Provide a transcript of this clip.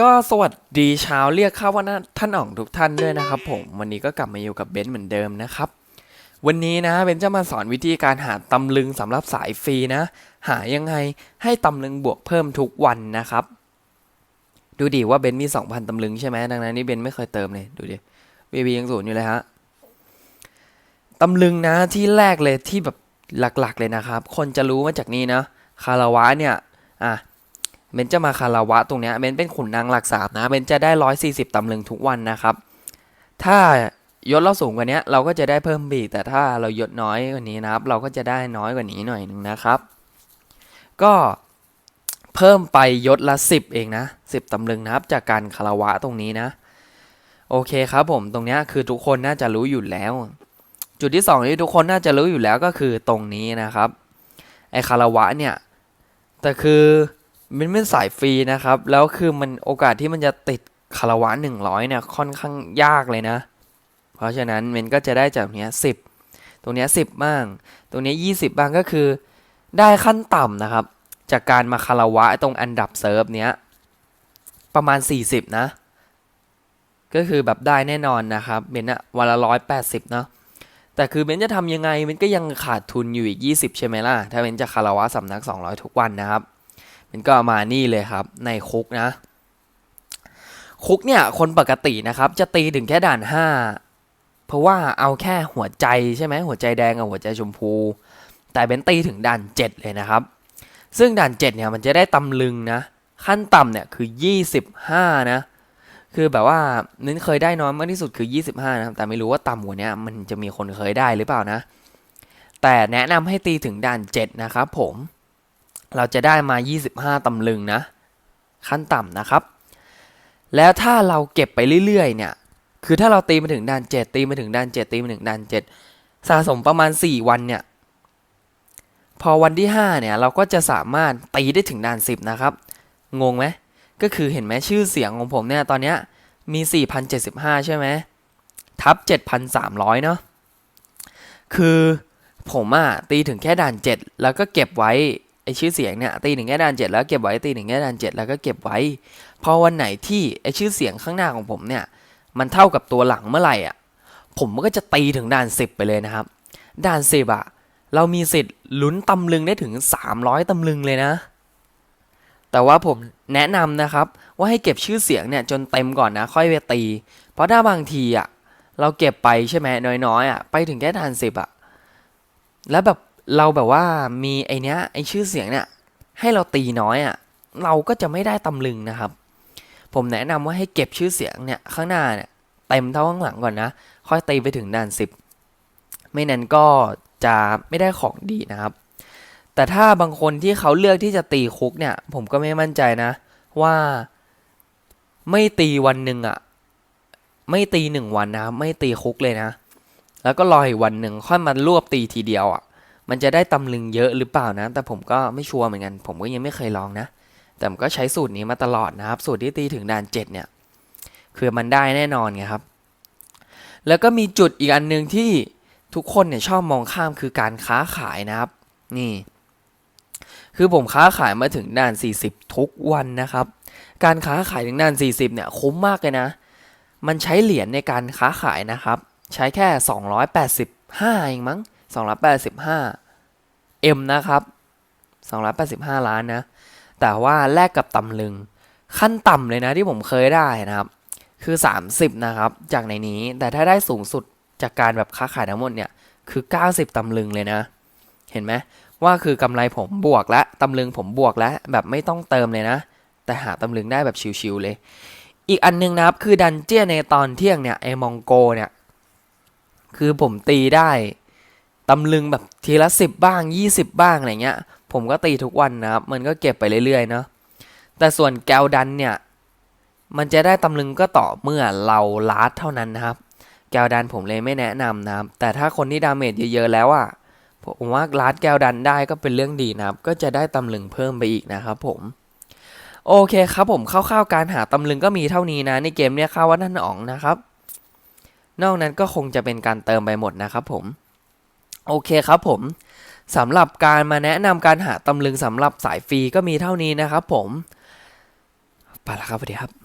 ก็สวัสดีเช้าเรียกข้าว่าท่านอ่องทุกท่านด้วยนะครับผมวันนี้ก็กลับมาอยู่กับเบนซ์เหมือนเดิมนะครับ วันนี้นะเบนซ์จะมาสอนวิธีการหาตำลึงสำหรับสายฟรีนะ หายังไงให้ตำลึงบวกเพิ่มทุกวันนะครับ ดูดิว่าเบนซ์มี 2,000ตำลึงใช่ไหมดังนั้นนี่เบนซ์ไม่เคยเติมเลยดูดิบีบียังศูนย์อยู่เลยฮะตำลึงนะที่แรกเลยที่แบบหลักๆเลยนะครับ คนจะรู้มาจากนี้นะคาราวะเนี่ยอะ เบนจะมาคาราวะตรงเนี้ยเบนเป็นขุนนางหลักสามนะเบนจะได้ร้อยสี่สิบตำลึงทุกวันนะครับ ถ้ายศเราสูงกว่านี้เราก็จะได้เพิ่มบีแต่ถ้าเรายศน้อยกว่านี้นะครับ เราก็จะได้น้อยกว่านี้หน่อยหนึ่งนะครับ ก็เพิ่มไปยศละสิบเองนะสิบตำลึงนะครับ จากการคาราวะตรงนี้นะ โอเคครับผมตรงนี้คือทุกคนน่าจะรู้อยู่แล้ว จุดที่สองที่ทุกคนน่าจะรู้อยู่แล้วก็คือตรงนี้นะครับไอคาราวะเนี่ยแต่คือ มันเป็นสายฟรีนะครับ แล้วคือมันโอกาสที่มันจะติดคาราวะหนึ่งร้อยเนี่ยค่อนข้างยากเลยนะ เพราะฉะนั้นมันก็จะได้จากเนี้ยสิบตรงเนี้ยสิบบ้าง ตรงเนี้ยี่สิบบ้างก็คือ ได้ขั้นต่ำนะครับ จากการมาคาราวะตรงอันดับเซิร์ฟเนี้ยประมาณ40นะ ก็คือแบบได้แน่นอนนะครับเบนอะวันละร้อยแปดสิบเนาะแต่คือเบนจะทำยังไงเบนก็ยังขาดทุนอยู่อีก20ใช่ไหมล่ะถ้าเบนจะคาราวะสำนัก200ทุกวันนะครับ มันก็มานี่เลยครับ ในคุกนะ คุกเนี่ยคนปกตินะครับจะตีถึงแค่ด่านห้าเพราะว่าเอาแค่หัวใจใช่ไหมหัวใจแดงกับหัวใจชมพู แต่เบนตีถึงด่านเจ็ดเลยนะครับ ซึ่งด่านเจ็ดเนี่ยมันจะได้ตำลึงนะ ขั้นต่ำเนี่ยคือ 25 นะคือแบบว่านั้นเคยได้น้อยมากที่สุดคือ 25 นะครับ แต่ไม่รู้ว่าต่ำกว่านี้มันจะมีคนเคยได้หรือเปล่านะ แต่แนะนำให้ตีถึงด่าน 7 นะครับผม เราจะได้มา 25 ตำลึงนะ ขั้นต่ำนะครับ แล้วถ้าเราเก็บไปเรื่อยๆ เนี่ย คือถ้าเราตีมาถึงด่าน 7 ตีมาถึงด่าน 7 ตีมาถึงด่าน 7 สะสมประมาณ 4 วันเนี่ย พอวันที่ 5 เนี่ย เราก็จะสามารถตีได้ถึงด่าน 10 นะครับ งงไหม ก็คือเห็นไหมชื่อเสียงของผมเนี่ย ตอนเนี้ยมี 4,075 ใช่ไหม ทับ 7,300 เนาะ คือผมอะตีถึงแค่ด่าน 7 แล้วก็เก็บไว้ ไอชื่อเสียงเนี่ยตีหนึ่งแค่ด่านเจ็ดแล้วเก็บไว้ตีหนึ่งแค่ด่านเจ็ดแล้วก็เก็บไว้ พอวันไหนที่ไอชื่อเสียงข้างหน้าของผมเนี่ย มันเท่ากับตัวหลังเมื่อไหร่อะ ผมก็จะตีถึงด่านสิบไปเลยนะครับ ด่านสิบอะ เรามีสิทธิ์ลุ้นตำลึงได้ถึง300ตำลึงเลยนะ แต่ว่าผมแนะนำนะครับ ว่าให้เก็บชื่อเสียงเนี่ยจนเต็มก่อนนะ ค่อยไปตี เพราะถ้าบางทีอะ เราเก็บไปใช่ไหมน้อยๆอะไปถึงแค่ด่านสิบอะ แล้วแบบ เราแบบว่ามีไอเนี้ยไอชื่อเสียงเนี่ยให้เราตีน้อยอะ่ะเราก็จะไม่ได้ตำลึงนะครับ ผมแนะนำว่าให้เก็บชื่อเสียงเนี่ยข้างหน้าเนี่ยเต็มเท่าข้างหลังก่อนนะ ค่อยตีไปถึงด่านสิบไม่นั้นก็จะไม่ได้ของดีนะครับ แต่ถ้าบางคนที่เขาเลือกที่จะตีคุกเนี่ย ผมก็ไม่มั่นใจนะ ว่าไม่ตีวันหนึ่งอะ่ะ ไม่ตีหนึ่งวันนะไม่ตีคุกเลยนะ แล้วก็รออีกวันหนึ่งค่อยมารวบตีทีเดียวอะ มันจะได้ตำลึงเยอะหรือเปล่านะ แต่ผมก็ไม่ชัวร์เหมือนกัน ผมก็ยังไม่เคยลองนะ แต่ผมก็ใช้สูตรนี้มาตลอดนะครับ สูตรที่ตีถึงด่านเจ็ดเนี่ย คือมันได้แน่นอนไงครับ แล้วก็มีจุดอีกอันหนึ่งที่ทุกคนเนี่ยชอบมองข้ามคือการค้าขายนะครับ นี่ คือผมค้าขายมาถึงด่าน 40 ทุกวันนะครับ การค้าขายถึงด่าน 40 เนี่ยคุ้มมากเลยนะ มันใช้เหรียญในการค้าขายนะครับ ใช้แค่ 285เองมั้ง 285 M นะครับ 285 ล้านนะ แต่ว่าแลกกับตำลึง ขั้นต่ำเลยนะที่ผมเคยได้นะครับ คือ 30 นะครับ จากในนี้ แต่ถ้าได้สูงสุดจากการแบบค้าขายทั้งหมดเนี่ย คือ 90 ตำลึงเลยนะ เห็นไหมว่าคือกำไรผมบวกและตำลึงผมบวกแล้วแบบไม่ต้องเติมเลยนะ แต่หาตำลึงได้แบบชิวๆเลย อีกอันนึงนะครับ คือดันเจี้ยในตอนเที่ยงเนี่ยไอมองโกเนี่ย คือผมตีได้ ตำลึงแบบทีละสิบบ้างยี่สิบบ้างอะไรเงี้ย ผมก็ตีทุกวันนะครับ มันก็เก็บไปเรื่อยๆเนาะแต่ส่วนแกวดันเนี่ย มันจะได้ตำลึงก็ต่อเมื่อเราลาดเท่านั้นนะครับ แกวดันผมเลยไม่แนะนำนะครับ แต่ถ้าคนที่ดาเมจเยอะๆแล้วอะผมว่าลาดแกวดันได้ก็เป็นเรื่องดีนะครับ ก็จะได้ตำลึงเพิ่มไปอีกนะครับผมโอเคครับผมคร่าวๆการหาตำลึงก็มีเท่านี้นะ ในเกมเนี้ยข้าว่านั่นอ๋องนะครับ นอกนั้นก็คงจะเป็นการเติมไปหมดนะครับผม โอเคครับผมสำหรับการมาแนะนำการหาตำลึงสำหรับสายฟรีก็มีเท่านี้นะครับผม ไปแล้วครับสวัสดีครับ